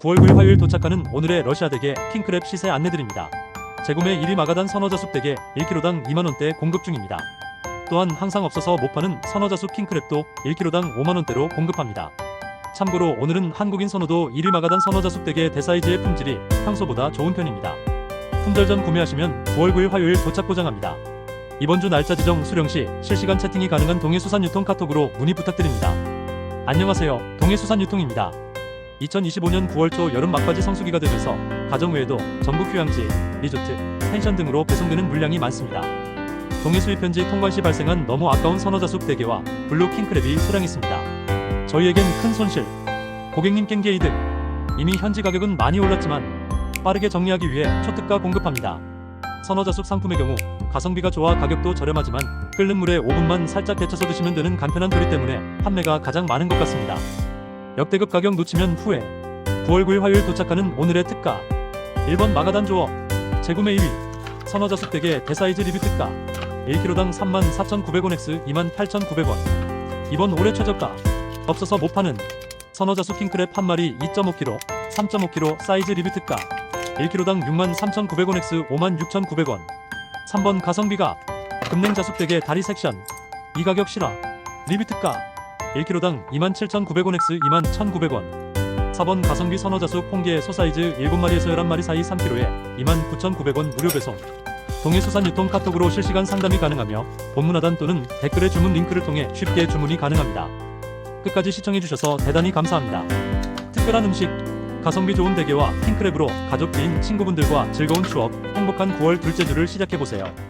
9월 9일 화요일 도착하는 오늘의 러시아 대게 킹크랩 시세 안내드립니다. 재구매 1위 마가단 선어자숙 대게 1kg당 2만원대 공급 중입니다. 또한 항상 없어서 못 파는 선어자숙 킹크랩도 1kg당 5만원대로 공급합니다. 참고로 오늘은 한국인 선호도 1위 마가단 선어자숙 대게 대사이즈의 품질이 평소보다 좋은 편입니다. 품절 전 구매하시면 9월 9일 화요일 도착 보장합니다. 이번 주 날짜 지정 수령 시 실시간 채팅이 가능한 동해수산유통 카톡으로 문의 부탁드립니다. 안녕하세요. 동해수산유통입니다. 2025년 9월 초 여름 막바지 성수기가 되면서 가정 외에도 전북 휴양지, 리조트, 펜션 등으로 배송되는 물량이 많습니다. 동해 수입 현지 통관 시 발생한 너무 아까운 선어자숙 대게와 블루 킹크랩이 소량있습니다. 저희에겐 큰 손실. 고객님 깽게 이득. 이미 현지 가격은 많이 올랐지만 빠르게 정리하기 위해 초특가 공급합니다. 선어자숙 상품의 경우 가성비가 좋아 가격도 저렴하지만 끓는 물에 5분만 살짝 데쳐서 드시면 되는 간편한 조리 때문에 판매가 가장 많은 것 같습니다. 역대급 가격 놓치면 후회. 9월 9일 화요일 도착하는 오늘의 특가. 1번 마가단 조어. 재구매 1위. 선어자숙 대게 대사이즈 리뷰 특가. 1kg당 34,900원 x 28,900원. 2번 올해 최저가. 없어서 못 파는. 선어자숙 킹크랩 한 마리 2.5kg, 3.5kg 사이즈 리뷰 특가. 1kg당 63,900원 x 56,900원. 3번 가성비가. 금냉자숙 대게 다리 섹션. 이 가격 실화. 리뷰 특가. 1kg당 27,900원 x 21,900원. 4번 가성비 선어자숙 홍게 소사이즈 7마리에서 11마리 사이 3kg에 29,900원 무료 배송. 동해수산 유통 카톡으로 실시간 상담이 가능하며 본문 하단 또는 댓글의 주문 링크를 통해 쉽게 주문이 가능합니다. 끝까지 시청해주셔서 대단히 감사합니다. 특별한 음식, 가성비 좋은 대게와 킹크랩으로 가족, 지인, 친구분들과 즐거운 추억, 행복한 9월 둘째 주를 시작해보세요.